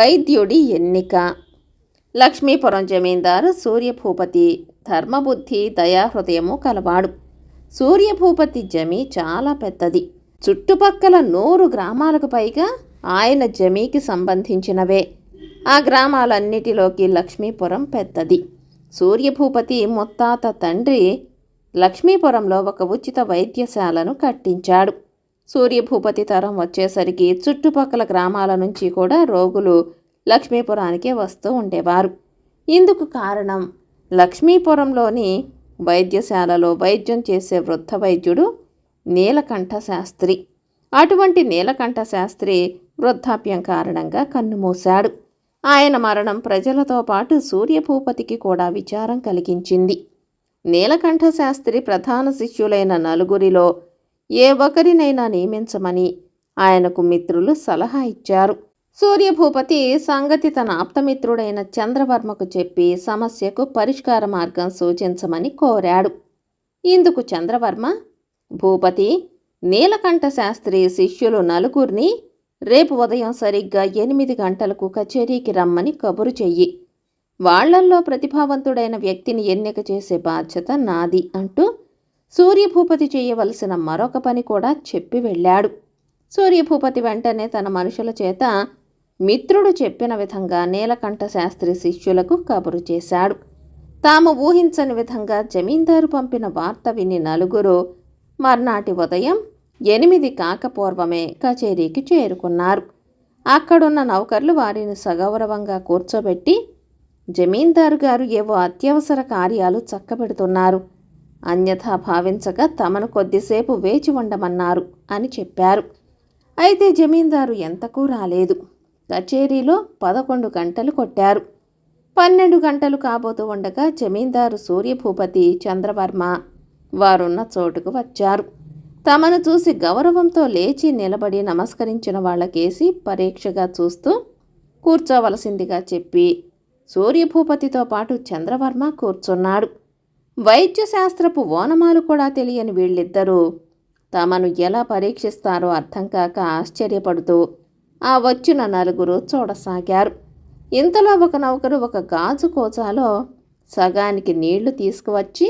వైద్యుడి ఎన్నిక. లక్ష్మీపురం జమీందారు సూర్యభూపతి ధర్మబుద్ధి దయాహృదయము కలవాడు. సూర్యభూపతి జమీ చాలా పెద్దది. చుట్టుపక్కల నూరు గ్రామాలకు పైగా ఆయన జమీకి సంబంధించినవే. ఆ గ్రామాలన్నిటిలోకి లక్ష్మీపురం పెద్దది. సూర్యభూపతి ముత్తాత తండ్రి లక్ష్మీపురంలో ఒక ఉచిత వైద్యశాలను కట్టించాడు. సూర్యభూపతి తరం వచ్చేసరికి చుట్టుపక్కల గ్రామాల నుంచి కూడా రోగులు లక్ష్మీపురానికే వస్తూ ఉండేవారు. ఇందుకు కారణం లక్ష్మీపురంలోని వైద్యశాలలో వైద్యం చేసే వృద్ధ వైద్యుడు నీలకంఠ శాస్త్రి. అటువంటి నీలకంఠ శాస్త్రి వృద్ధాప్యం కారణంగా కన్నుమూశాడు. ఆయన మరణం ప్రజలతో పాటు సూర్యభూపతికి కూడా విచారం కలిగించింది. నీలకంఠ శాస్త్రి ప్రధాన శిష్యులైన నలుగురిలో ఏ ఒకరినైనా నియమించమని ఆయనకు మిత్రులు సలహా ఇచ్చారు. సూర్యభూపతి సంగతి తన ఆప్తమిత్రుడైన చంద్రవర్మకు చెప్పి సమస్యకు పరిష్కార మార్గం సూచించమని కోరాడు. ఇందుకు చంద్రవర్మ భూపతి నీలకంఠ శాస్త్రి శిష్యులు నలుగురిని రేపు ఉదయం సరిగ్గా ఎనిమిది గంటలకు కచేరీకి రమ్మని కబురు చెయ్యి. వాళ్ళల్లో ప్రతిభావంతుడైన వ్యక్తిని ఎన్నిక చేసే బాధ్యత నాది అంటూ సూర్యభూపతి చేయవలసిన మరొక పని కూడా చెప్పి వెళ్ళాడు. సూర్యభూపతి వెంటనే తన మనుషుల చేత మిత్రుడు చెప్పిన విధంగా నీలకంఠ శాస్త్రి శిష్యులకు కబురు చేశాడు. తాము ఊహించని విధంగా జమీందారు పంపిన వార్త విని నలుగురు మర్నాటి ఉదయం ఎనిమిది కాకపూర్వమే కచేరీకి చేరుకున్నారు. అక్కడున్న నౌకర్లు వారిని సగౌరవంగా కూర్చోబెట్టి జమీందారు గారు ఏవో అత్యవసర కార్యాలు చక్కబెడుతున్నారు. అన్యథా భావించక తమను కొద్దిసేపు వేచి ఉండమన్నారు అని చెప్పారు. అయితే జమీందారు ఎంతకు రాలేదు. కచేరీలో పదకొండు గంటలు కొట్టారు. పన్నెండు గంటలు కాబోతూ ఉండగా జమీందారు సూర్యభూపతి చంద్రవర్మ వారున్న చోటుకు వచ్చారు. తమను చూసి గౌరవంతో లేచి నిలబడి నమస్కరించిన వాళ్ళకేసి పరీక్షగా చూస్తూ కూర్చోవలసిందిగా చెప్పి సూర్యభూపతితో పాటు చంద్రవర్మ కూర్చున్నాడు. వైద్యశాస్త్రపు ఓనమాలు కూడా తెలియని వీళ్ళిద్దరూ తమను ఎలా పరీక్షిస్తారో అర్థం కాక ఆశ్చర్యపడుతూ ఆ వచ్చిన నలుగురు చూడసాగారు. ఇంతలో ఒక నౌకరు ఒక గాజు కోచాలో సగానికి నీళ్ళు తీసుకువచ్చి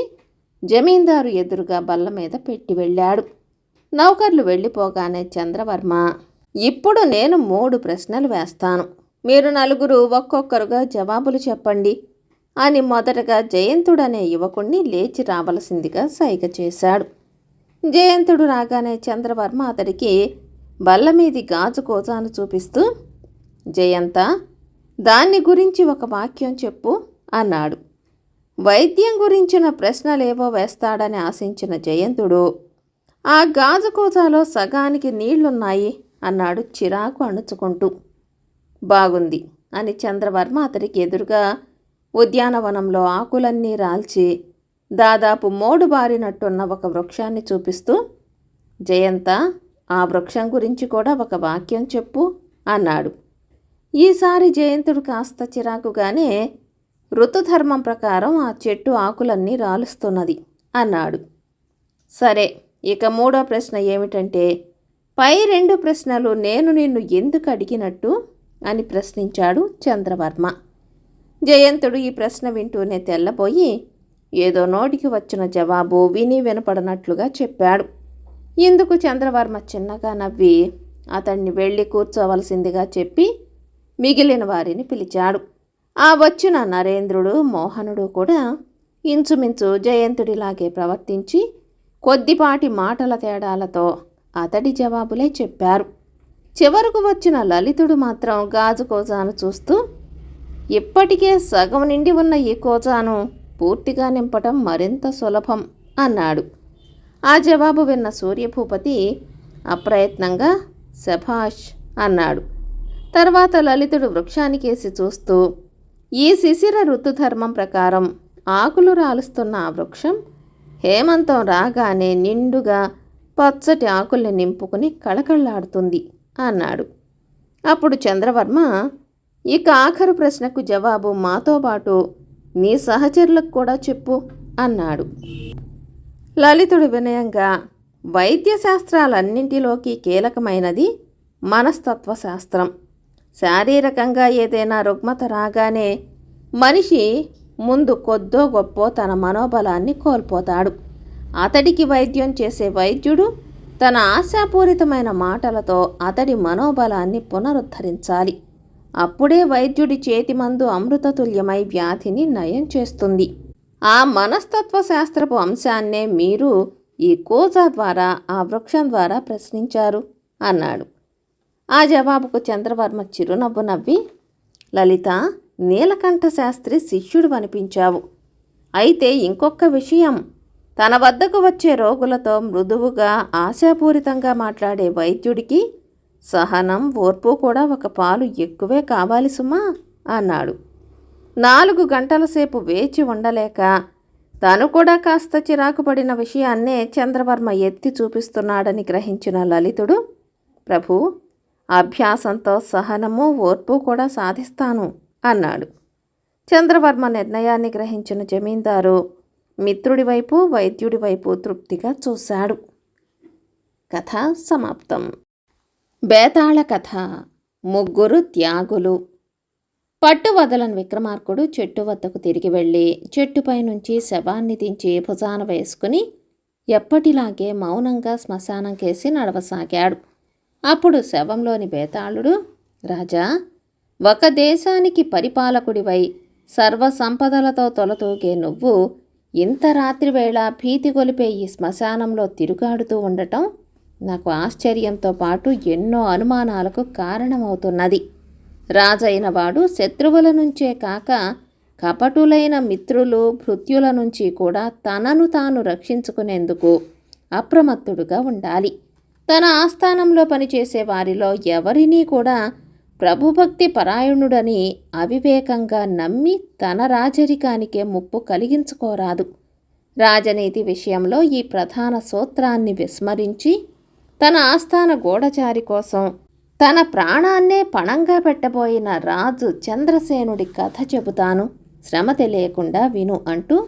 జమీందారు ఎదురుగా బల్ల మీద పెట్టి వెళ్ళాడు. నౌకర్లు వెళ్ళిపోగానే చంద్రవర్మ ఇప్పుడు నేను మూడు ప్రశ్నలు వేస్తాను. మీరు నలుగురు ఒక్కొక్కరుగా జవాబులు చెప్పండి. అని మొదటగా జయంతుడనే యువకుణ్ణి లేచి రావలసిందిగా సైగ చేశాడు. జయంతుడు రాగానే చంద్రవర్మ అతడికి బల్ల మీది గాజు కోజాను చూపిస్తూ జయంత దాన్ని గురించి ఒక వాక్యం చెప్పు అన్నాడు. వైద్యం గురించిన ప్రశ్నలేవో వేస్తాడని ఆశించిన జయంతుడు ఆ గాజు కోజాలో సగానికి నీళ్ళున్నాయి అన్నాడు చిరాకు అణుచుకుంటూ. బాగుంది అని చంద్రవర్మ అతడికి ఎదురుగా ఉద్యానవనంలో ఆకులన్నీ రాల్చి దాదాపు మోడు బారినట్టున్న ఒక వృక్షాన్ని చూపిస్తూ జయంత ఆ వృక్షం గురించి కూడా ఒక వాక్యం చెప్పు అన్నాడు. ఈసారి జయంతుడు కాస్త చిరాకుగానే ఋతుధర్మం ప్రకారం ఆ చెట్టు ఆకులన్నీ రాలుస్తున్నది అన్నాడు. సరే ఇక మూడో ప్రశ్న ఏమిటంటే పై రెండు ప్రశ్నలు నేను నిన్ను ఎందుకు అడిగినట్టు? అని ప్రశ్నించాడు చంద్రవర్మ. జయంతుడు ఈ ప్రశ్న వింటూనే తెల్లబోయి ఏదో నోటికి వచ్చిన జవాబు విని వినపడనట్లుగా చెప్పాడు. ఇందుకు చంద్రవర్మ చిన్నగా నవ్వి అతన్ని వెళ్ళి కూర్చోవలసిందిగా చెప్పి మిగిలిన వారిని పిలిచాడు. ఆ వచ్చిన నరేంద్రుడు మోహనుడు కూడా ఇంచుమించు జయంతుడిలాగే ప్రవర్తించి కొద్దిపాటి మాటల తేడాలతో అతడి జవాబులే చెప్పారు. చివరకు వచ్చిన లలితుడు మాత్రం గాజుకోజాను చూస్తూ ఇప్పటికే సగం నిండి ఉన్న ఈ కోజాను పూర్తిగా నింపటం మరింత సులభం అన్నాడు. ఆ జవాబు విన్న సూర్యభూపతి అప్రయత్నంగా శభాష్ అన్నాడు. తర్వాత లలితుడు వృక్షానికేసి చూస్తూ ఈ శిశిర ఋతుధర్మం ప్రకారం ఆకులు రాలుస్తున్న ఆ వృక్షం హేమంతం రాగానే నిండుగా పచ్చటి ఆకుల్ని నింపుకుని కళకళలాడుతుంది అన్నాడు. అప్పుడు చంద్రవర్మ ఇక ఆఖరు ప్రశ్నకు జవాబు మాతో పాటు నీ సహచరులకు కూడా చెప్పు అన్నాడు. లలితుడు వినయంగా వైద్య శాస్త్రాలన్నింటిలోకి కీలకమైనది మనస్తత్వ శాస్త్రం. శారీరకంగా ఏదైనా రుగ్మత రాగానే మనిషి ముందు కొద్దో గొప్పో తన మనోబలాన్ని కోల్పోతాడు. అతడికి వైద్యం చేసే వైద్యుడు తన ఆశాపూరితమైన మాటలతో అతడి మనోబలాన్ని పునరుద్ధరించాలి. అప్పుడే వైద్యుడి చేతిమందు అమృతతుల్యమై వ్యాధిని నయం చేస్తుంది. ఆ మనస్తత్వ శాస్త్రపు అంశాన్నే మీరు ఈ కోజా ద్వారా ఆ వృక్షం ద్వారా ప్రశ్నించారు అన్నాడు. ఆ జవాబుకు చంద్రవర్మ చిరునవ్వు నవ్వి లలిత నీలకంఠ శాస్త్రి శిష్యుడు అనిపించావు. అయితే ఇంకొక విషయం తన వద్దకు వచ్చే రోగులతో మృదువుగా ఆశాపూరితంగా మాట్లాడే వైద్యుడికి సహనం ఓర్పు కూడా ఒక పాలు ఎక్కువే కావాలి సుమా అన్నాడు. నాలుగు గంటల సేపు వేచి ఉండలేక తను కూడా కాస్త చిరాకు పడిన విషయాన్నే చంద్రవర్మ ఎత్తి చూపిస్తున్నాడని గ్రహించిన లలితుడు ప్రభు అభ్యాసంతో సహనము ఓర్పు కూడా సాధిస్తాను అన్నాడు. చంద్రవర్మ నిర్ణయాన్ని గ్రహించిన జమీందారు మిత్రుడి వైపు వైద్యుడి వైపు తృప్తిగా చూశాడు. కథ సమాప్తం. బేతాళ కథ ముగ్గురు త్యాగులు. పట్టు వదలని విక్రమార్కుడు చెట్టు వద్దకు తిరిగి వెళ్ళి చెట్టుపై నుంచి శవాన్ని దించి భుజాన వేసుకుని ఎప్పటిలాగే మౌనంగా శ్మశానం కేసి నడవసాగాడు. అప్పుడు శవంలోని బేతాళుడు రాజా ఒక దేశానికి పరిపాలకుడివై సర్వ సంపదలతో తొలతూగే నువ్వు ఇంత రాత్రివేళ భీతి గొలిపే ఈ శ్మశానంలో తిరుగాడుతూ ఉండటం నాకు ఆశ్చర్యంతో పాటు ఎన్నో అనుమానాలకు కారణమవుతున్నది. రాజైన వాడు శత్రువుల నుంచే కాక కపటులైన మిత్రులు భృత్యుల నుంచి కూడా తనను తాను రక్షించుకునేందుకు అప్రమత్తుడుగా ఉండాలి. తన ఆస్థానంలో పనిచేసే వారిలో ఎవరినీ కూడా ప్రభుభక్తి పరాయణుడని అవివేకంగా నమ్మి తన రాజరికానికే ముప్పు కలిగించుకోరాదు. రాజనీతి విషయంలో ఈ ప్రధాన సూత్రాన్ని విస్మరించి తన ఆస్థాన గూఢచారి కోసం తన ప్రాణాన్నే పణంగా పెట్టబోయిన రాజు చంద్రసేనుడి కథ చెబుతాను. శ్రమ తెలియకుండా విను అంటూ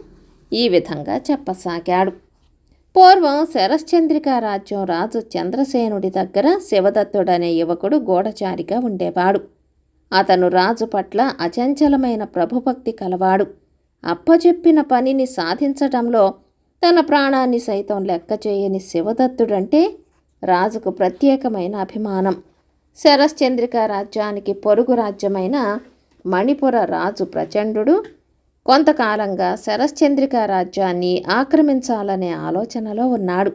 ఈ విధంగా చెప్పసాగాడు. పూర్వం శరశ్చంద్రిక రాజ్యం రాజు చంద్రసేనుడి దగ్గర శివదత్తుడనే యువకుడు గూఢచారిగా ఉండేవాడు. అతను రాజు పట్ల అచంచలమైన ప్రభుభక్తి కలవాడు. అప్పచెప్పిన పనిని సాధించటంలో తన ప్రాణాన్ని సైతం లెక్క చేయని శివదత్తుడంటే రాజుకు ప్రత్యేకమైన అభిమానం. శరశ్చంద్రిక రాజ్యానికి పొరుగు రాజ్యమైన మణిపుర రాజు ప్రచండు కొంతకాలంగా శరశ్చంద్రిక రాజ్యాన్ని ఆక్రమించాలనే ఆలోచనలో ఉన్నాడు.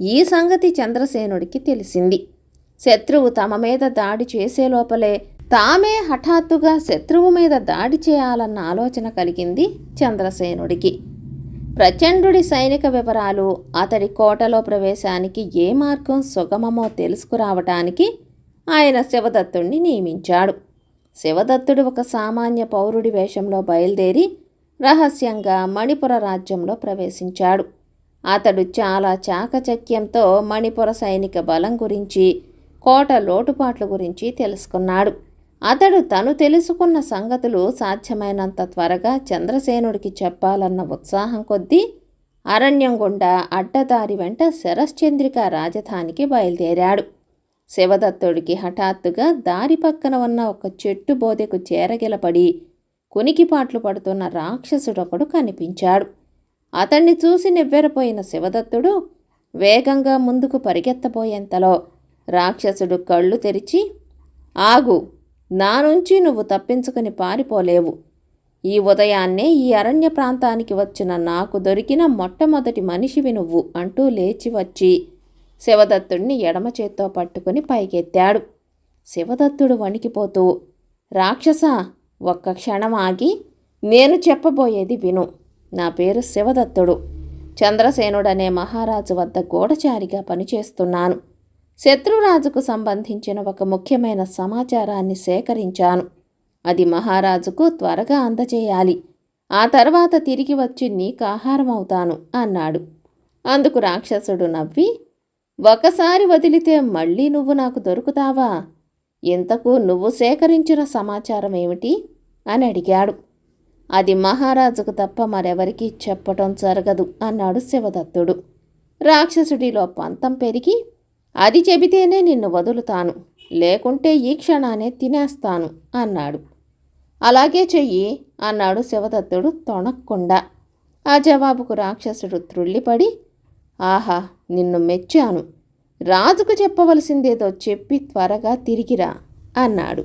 ఈ సంగతి చంద్రసేనుడికి తెలిసింది. శత్రువు తమ మీద దాడి చేసే లోపలే తామే హఠాత్తుగా శత్రువు మీద దాడి చేయాలన్న ఆలోచన కలిగింది చంద్రసేనుడికి. ప్రచండుడి సైనిక వివరాలు అతడి కోటలో ప్రవేశానికి ఏ మార్గం సుగమమో తెలుసుకురావటానికి ఆయన శివదత్తుణ్ణి నియమించాడు. శివదత్తుడు ఒక సామాన్య పౌరుడి వేషంలో బయలుదేరి రహస్యంగా మణిపుర రాజ్యంలో ప్రవేశించాడు. అతడు చాలా చాకచక్యంతో మణిపుర సైనిక బలం గురించి కోట లోటుపాట్ల గురించి తెలుసుకున్నాడు. అతడు తను తెలుసుకున్న సంగతులు సాధ్యమైనంత త్వరగా చంద్రసేనుడికి చెప్పాలన్న ఉత్సాహం కొద్దీ అరణ్యం గుండా అడ్డదారి వెంట శరశ్చంద్రిక రాజధానికి బయలుదేరాడు. శివదత్తుడికి హఠాత్తుగా దారి పక్కన ఉన్న ఒక చెట్టు బోదెకు చేరగిలపడి కునికిపాట్లు పడుతున్న రాక్షసుడొకడు కనిపించాడు. అతన్ని చూసి నివ్వెరపోయిన శివదత్తుడు వేగంగా ముందుకు పరిగెత్తబోయేంతలో రాక్షసుడు కళ్ళు తెరిచి ఆగు నా నుంచి నువ్వు తప్పించుకుని పారిపోలేవు. ఈ ఉదయాన్నే ఈ అరణ్య ప్రాంతానికి వచ్చిన నాకు దొరికిన మొట్టమొదటి మనిషివి నువ్వు అంటూ లేచి వచ్చి శివదత్తుడిని ఎడమ చేత్తో పట్టుకుని పైకెత్తాడు. శివదత్తుడు వణికిపోతూ రాక్షస ఒక్క క్షణం ఆగి నేను చెప్పబోయేది విను. నా పేరు శివదత్తుడు. చంద్రసేనుడనే మహారాజు వద్ద గూఢచారిగా పనిచేస్తున్నాను. శత్రురాజుకు సంబంధించిన ఒక ముఖ్యమైన సమాచారాన్ని సేకరించాను. అది మహారాజుకు త్వరగా అందజేయాలి. ఆ తర్వాత తిరిగి వచ్చి నీకు ఆహారం అవుతాను అన్నాడు. అందుకు రాక్షసుడు నవ్వి ఒకసారి వదిలితే మళ్ళీ నువ్వు నాకు దొరుకుతావా? ఇంతకు నువ్వు సేకరించిన సమాచారం ఏమిటి? అని అడిగాడు. అది మహారాజుకు తప్ప మరెవరికీ చెప్పటం జరగదు అన్నాడు శివదత్తుడు. రాక్షసుడిలో పంతం పెరిగి అది చెబితేనే నిన్ను వదులుతాను. లేకుంటే ఈ క్షణానే తినేస్తాను అన్నాడు. అలాగే చెయ్యి అన్నాడు శివదత్తుడు తొణక్కుండా. ఆ జవాబుకు రాక్షసుడు త్రుళ్ళిపడి ఆహా నిన్ను మెచ్చాను. రాజుకు చెప్పవలసిందేదో చెప్పి త్వరగా తిరిగిరా అన్నాడు.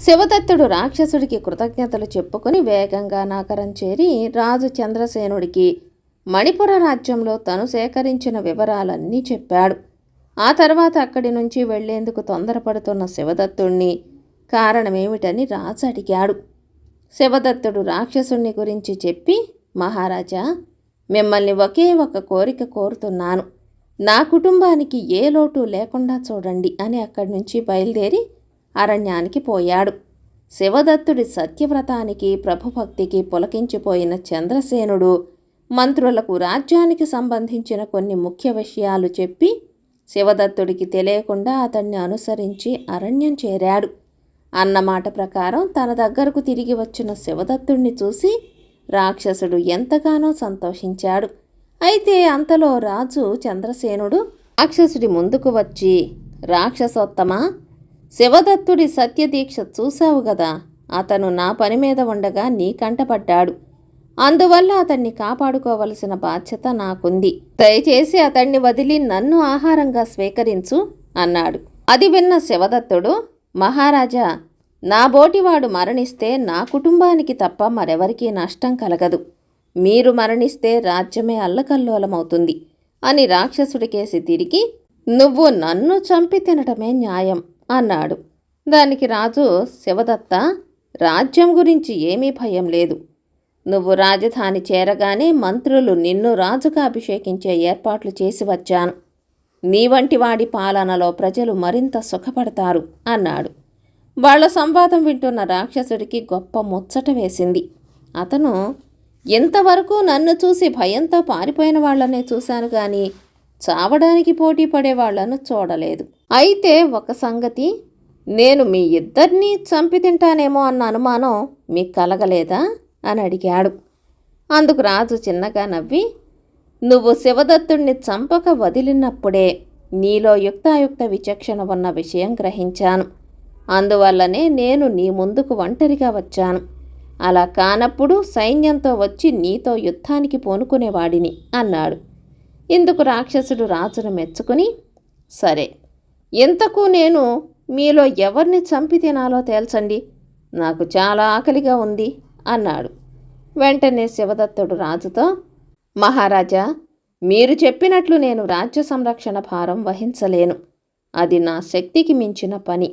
శివదత్తుడు రాక్షసుడికి కృతజ్ఞతలు చెప్పుకొని వేగంగా నాకరం చేరి రాజు చంద్రసేనుడికి మణిపుర రాజ్యంలో తను సేకరించిన వివరాలన్నీ చెప్పాడు. ఆ తర్వాత అక్కడి నుంచి వెళ్ళేందుకు తొందరపడుతున్న శివదత్తుణ్ణి కారణమేమిటని రాజు అడిగాడు. శివదత్తుడు రాక్షసుణ్ణి గురించి చెప్పి మహారాజా మిమ్మల్ని ఒకే ఒక కోరిక కోరుతున్నాను. నా కుటుంబానికి ఏ లోటు లేకుండా చూడండి అని అక్కడి నుంచి బయలుదేరి అరణ్యానికి పోయాడు. శివదత్తుడి సత్యవ్రతానికి ప్రభుభక్తికి పులకించిపోయిన చంద్రసేనుడు మంత్రులకు రాజ్యానికి సంబంధించిన కొన్ని ముఖ్య విషయాలు చెప్పి శివదత్తుడికి తెలియకుండా అతన్ని అనుసరించి అరణ్యం చేరాడు. అన్నమాట ప్రకారం తన దగ్గరకు తిరిగి వచ్చిన శివదత్తుణ్ణి చూసి రాక్షసుడు ఎంతగానో సంతోషించాడు. అయితే అంతలో రాజు చంద్రసేనుడు రాక్షసుడి ముందుకు వచ్చి రాక్షసోత్తమా శివదత్తుడి సత్యదీక్ష చూశావు గదా అతను నా పని మీద ఉండగా నీ కంటపడ్డాడు అందువల్ల అతన్ని కాపాడుకోవలసిన బాధ్యత నాకుంది. దయచేసి అతన్ని వదిలి నన్ను ఆహారంగా స్వీకరించు అన్నాడు. అది విన్న శివదత్తుడు మహారాజా నా బోటివాడు మరణిస్తే నా కుటుంబానికి తప్ప మరెవరికీ నష్టం కలగదు. మీరు మరణిస్తే రాజ్యమే అల్లకల్లోలమవుతుంది అని రాక్షసుడికేసి తిరిగి నువ్వు నన్ను చంపి తినటమే న్యాయం అన్నాడు. దానికి రాజు శివదత్త రాజ్యం గురించి ఏమీ భయం లేదు. నువ్వు రాజధాని చేరగానే మంత్రులు నిన్ను రాజుగా అభిషేకించే ఏర్పాట్లు చేసి వచ్చాను. నీ వంటి వాడి పాలనలో ప్రజలు మరింత సుఖపడతారు అన్నాడు. వాళ్ళ సంవాదం వింటున్న రాక్షసుడికి గొప్ప ముచ్చట వేసింది. అతను ఇంతవరకు నన్ను చూసి భయంతో పారిపోయిన వాళ్ళనే చూశాను కానీ చావడానికి పోటీ పడే వాళ్ళను చూడలేదు. అయితే ఒక సంగతి నేను మీ ఇద్దరినీ చంపి తింటానేమో అన్న అనుమానం మీకు కలగలేదా? అని అడిగాడు. అందుకు రాజు చిన్నగా నవ్వి నువ్వు శివదత్తుణ్ణి చంపక వదిలినప్పుడే నీలో యుక్తాయుక్త విచక్షణ ఉన్న విషయం గ్రహించాను. అందువల్లనే నేను నీ ముందుకు ఒంటరిగా వచ్చాను. అలా కానప్పుడు సైన్యంతో వచ్చి నీతో యుద్ధానికి పూనుకునేవాడిని అన్నాడు. ఇందుకు రాక్షసుడు రాజును మెచ్చుకుని సరే ఇంతకు నేను మీలో ఎవరిని చంపి తినాలో తేల్చండి. నాకు చాలా ఆకలిగా ఉంది. అన్నాడు. వెంటనే శివదత్తుడు రాజుతో మహారాజా మీరు చెప్పినట్లు నేను రాజ్య సంరక్షణ భారం వహించలేను. అది నా శక్తికి మించిన పని.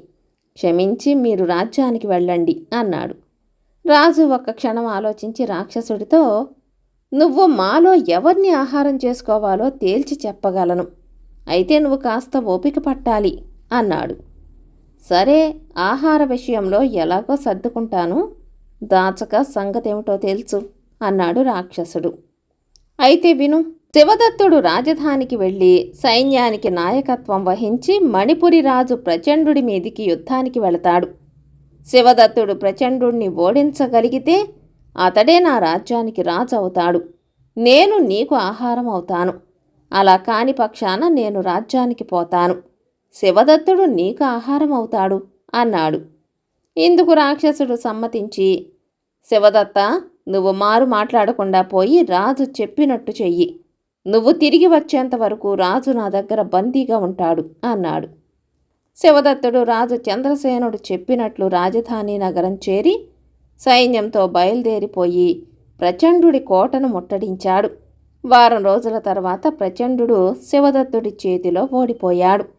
క్షమించి మీరు రాజ్యానికి వెళ్ళండి అన్నాడు. రాజు ఒక్క క్షణం ఆలోచించి రాక్షసుడితో నువ్వు మాలో ఎవరిని ఆహారం చేసుకోవాలో తేల్చి చెప్పగలను. అయితే నువ్వు కాస్త ఓపిక పట్టాలి అన్నాడు. సరే ఆహార విషయంలో ఎలాగో సర్దుకుంటాను. దాచక సంగతేమిటో తెలుసు అన్నాడు రాక్షసుడు. అయితే విను శివదత్తుడు రాజధానికి వెళ్ళి సైన్యానికి నాయకత్వం వహించి మణిపురి రాజు ప్రచండుడి మీదికి యుద్ధానికి వెళతాడు. శివదత్తుడు ప్రచండుణ్ణి ఓడించగలిగితే అతడే నా రాజ్యానికి రాజు అవుతాడు నేను నీకు ఆహారం అవుతాను అలా కాని పక్షాన నేను రాజ్యానికి పోతాను. శివదత్తుడు నీకు ఆహారం అవుతాడు అన్నాడు. ఇందుకు రాక్షసుడు సమ్మతించి? శివదత్త నువ్వు మారు మాట్లాడకుండా పోయి రాజు చెప్పినట్టు చెయ్యి. నువ్వు తిరిగి వచ్చేంత వరకు రాజు నా దగ్గర బందీగా ఉంటాడు అన్నాడు. శివదత్తుడు రాజు చంద్రసేనుడు చెప్పినట్లు రాజధాని నగరం చేరి సైన్యంతో బయలుదేరిపోయి ప్రచండుడి కోటను ముట్టడించాడు. వారం రోజుల తర్వాత ప్రచండుడు శివదత్తుడి చేతిలో ఓడిపోయాడు.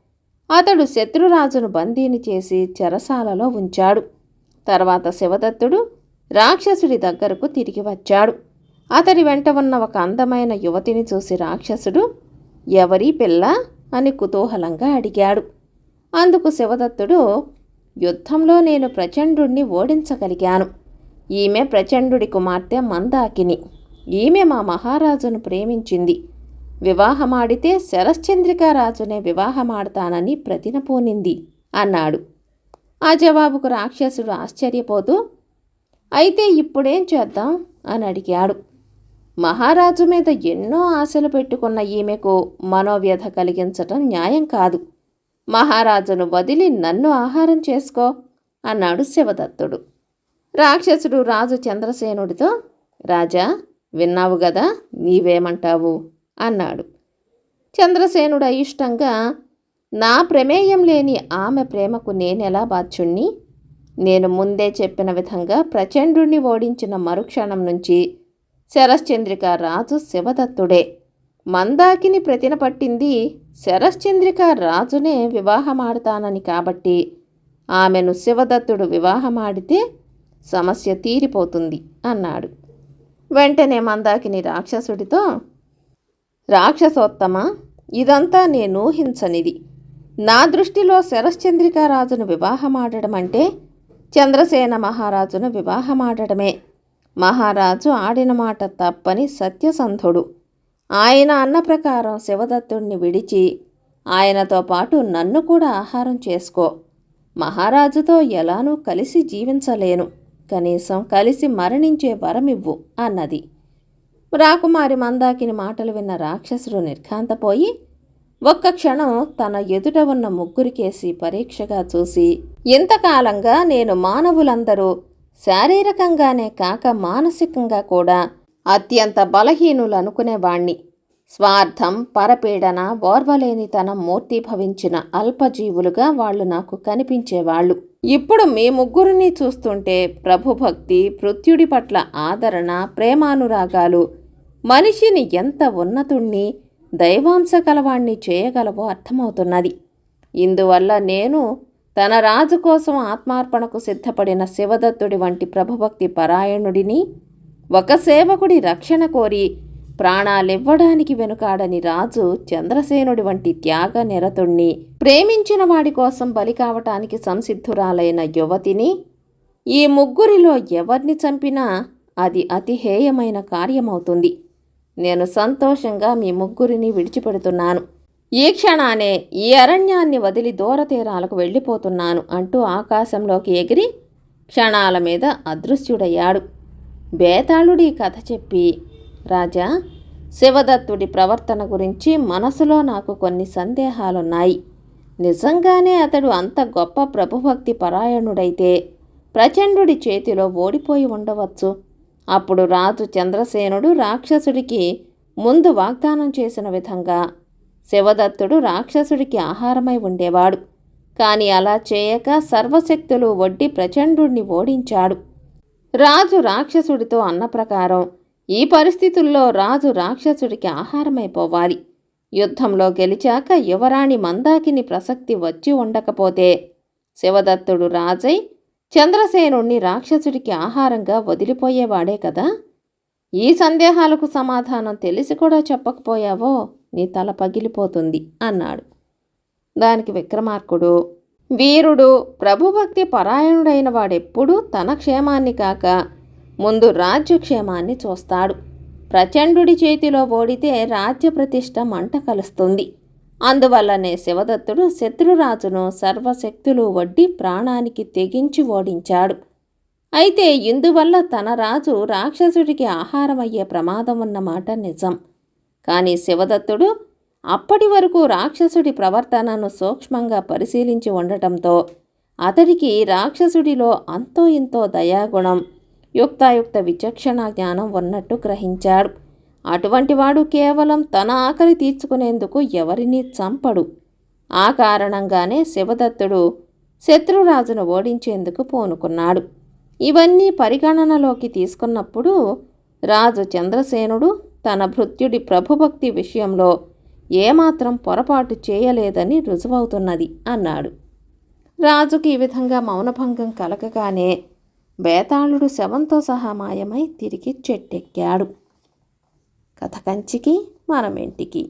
అతడు శత్రురాజును బందీని చేసి చెరసాలలో ఉంచాడు. తర్వాత శివదత్తుడు రాక్షసుడి దగ్గరకు తిరిగి వచ్చాడు. అతడి వెంట ఉన్న ఒక అందమైన యువతిని చూసి రాక్షసుడు ఎవరి పిల్ల? అని కుతూహలంగా అడిగాడు. అందుకు శివదత్తుడు యుద్ధంలో నేను ప్రచండుణ్ణి ఓడించగలిగాను. ఈమె ప్రచండుడి కుమార్తె మందాకిని. ఈమె మా మహారాజును ప్రేమించింది. వివాహమాడితే శరశ్చంద్రికారాజునే వివాహమాడతానని ప్రతిన పోనింది అన్నాడు. ఆ జవాబుకు రాక్షసుడు ఆశ్చర్యపోతూ అయితే ఇప్పుడేం చేద్దాం? అని అడిగాడు. మహారాజు మీద ఎన్నో ఆశలు పెట్టుకున్న ఈమెకు మనోవ్యధ కలిగించటం న్యాయం కాదు. మహారాజును వదిలి నన్ను ఆహారం చేసుకో అన్నాడు శివదత్తుడు. రాక్షసుడు రాజు చంద్రసేనుడితో రాజా విన్నావు గదా నీవేమంటావు? అన్నాడు. చంద్రసేనుడు అయిష్టంగా నా ప్రమేయం లేని ఆమె ప్రేమకు నేనెలా బాధ్యుణ్ణి? నేను ముందే చెప్పిన విధంగా ప్రచండుణ్ణి ఓడించిన మరుక్షణం నుంచి శరశ్చంద్రిక రాజు శివదత్తుడే. మందాకిని ప్రతిన పట్టింది శరశ్చంద్రిక రాజునే వివాహమాడతానని కాబట్టి ఆమెను శివదత్తుడు వివాహమాడితే సమస్య తీరిపోతుంది అన్నాడు. వెంటనే మందాకిని రాక్షసుడితో రాక్షసోత్తమ? ఇదంతా నేను ఊహించనిది నా దృష్టిలో శరశ్చంద్రికారాజును వివాహమాడడం అంటే చంద్రసేన మహారాజును వివాహమాడడమే. మహారాజు ఆడిన మాట తప్పని సత్యసంధుడు. ఆయన అన్న ప్రకారం శివదత్తుణ్ణి విడిచి ఆయనతో పాటు నన్ను కూడా ఆహారం చేసుకో. మహారాజుతో ఎలానూ కలిసి జీవించలేను. కనీసం కలిసి మరణించే వరమివ్వు అన్నది. రాకుమారి మందాకిని మాటలు విన్న రాక్షసుడు నిర్ఘాంతపోయి ఒక్క క్షణం తన ఎదుట ఉన్న ముగ్గురికేసి పరీక్షగా చూసి ఇంతకాలంగా నేను మానవులందరూ శారీరకంగానే కాక మానసికంగా కూడా అత్యంత బలహీనులు అనుకునేవాణ్ణి స్వార్థం పరపీడన ఓర్వలేనితనం మూర్తిభవించిన అల్పజీవులుగా వాళ్ళు నాకు కనిపించేవాళ్ళు. ఇప్పుడు మీ ముగ్గురిని చూస్తుంటే ప్రభుభక్తి పృథ్యుడి పట్ల ఆదరణ ప్రేమానురాగాలు మనిషిని ఎంత ఉన్నతుణ్ణి దైవాంశ కలవాణ్ణి చేయగలవో అర్థమవుతున్నది. ఇందువల్ల నేను తన రాజు కోసం ఆత్మార్పణకు సిద్ధపడిన శివదత్తుడి వంటి ప్రభుభక్తి పరాయణుడిని ఒక సేవకుడి రక్షణ కోరి ప్రాణాలివ్వడానికి వెనుకాడని రాజు చంద్రసేనుడి వంటి త్యాగ నిరతుణ్ణి ప్రేమించిన వాడి కోసం బలి కావటానికి సంసిద్ధురాలైన యువతిని ఈ ముగ్గురిలో ఎవరిని చంపినా అది అతి హేయమైన కార్యమవుతుంది. నేను సంతోషంగా మీ ముగ్గురిని విడిచిపెడుతున్నాను. ఈ క్షణానే ఈ అరణ్యాన్ని వదిలి దూరతీరాలకు వెళ్ళిపోతున్నాను అంటూ ఆకాశంలోకి ఎగిరి క్షణాల మీద అదృశ్యుడయ్యాడు. బేతాళుడి కథ చెప్పి రాజా శివదత్తుడి ప్రవర్తన గురించి మనసులో నాకు కొన్ని సందేహాలున్నాయి. నిజంగానే అతడు అంత గొప్ప ప్రభుభక్తి పరాయణుడైతే ప్రచండుడి చేతిలో ఓడిపోయి ఉండవచ్చు. అప్పుడు రాజు చంద్రసేనుడు రాక్షసుడికి ముందు వాగ్దానం చేసిన విధంగా శివదత్తుడు రాక్షసుడికి ఆహారమై ఉండేవాడు. కాని అలా చేయక సర్వశక్తులు వడ్డి ప్రచండుణ్ణి ఓడించాడు. రాజు రాక్షసుడితో అన్న ప్రకారం ఈ పరిస్థితుల్లో రాజు రాక్షసుడికి ఆహారమైపోవాలి యుద్ధంలో గెలిచాక యువరాణి మందాకిని ప్రసక్తి వచ్చి ఉండకపోతే శివదత్తుడు రాజై చంద్రసేనుణ్ణి రాక్షసుడికి ఆహారంగా వదిలిపోయేవాడే కదా? ఈ సందేహాలకు సమాధానం తెలిసి కూడా చెప్పకపోయావో? నీ తల పగిలిపోతుంది అన్నాడు. దానికి విక్రమార్కుడు వీరుడు ప్రభుభక్తి పరాయణుడైన వాడెప్పుడూ తన క్షేమాన్ని కాక ముందు రాజ్యక్షేమాన్ని చూస్తాడు. ప్రచండుడి చేతిలో ఓడితే రాజ్య ప్రతిష్ట మంట కలుస్తుంది. అందువల్లనే శివదత్తుడు శత్రురాజును సర్వశక్తులు వడ్డి ప్రాణానికి తెగించి ఓడించాడు. అయితే ఇందువల్ల తన రాజు రాక్షసుడికి ఆహారమయ్యే ప్రమాదం ఉన్నమాట నిజం. కానీ శివదత్తుడు అప్పటి వరకు రాక్షసుడి ప్రవర్తనను సూక్ష్మంగా పరిశీలించి ఉండటంతో అతడికి రాక్షసుడిలో అంతో ఇంతో దయాగుణం యుక్తాయుక్త విచక్షణ జ్ఞానం ఉన్నట్టు గ్రహించాడు. అటువంటి వాడు కేవలం తన ఆకలి తీర్చుకునేందుకు ఎవరినీ చంపడు. ఆ కారణంగానే శివదత్తుడు శత్రురాజును ఓడించేందుకు పూనుకున్నాడు. ఇవన్నీ పరిగణనలోకి తీసుకున్నప్పుడు రాజు చంద్రసేనుడు తన భృత్యుడి ప్రభుభక్తి విషయంలో ఏమాత్రం పొరపాటు చేయలేదని రుజువవుతున్నది అన్నాడు. రాజుకి ఈ విధంగా మౌనభంగం కలగగానే బేతాళుడు శవంతో సహా మాయమై తిరిగి చెట్టెక్కాడు. కథ కంచికి మనమింటికి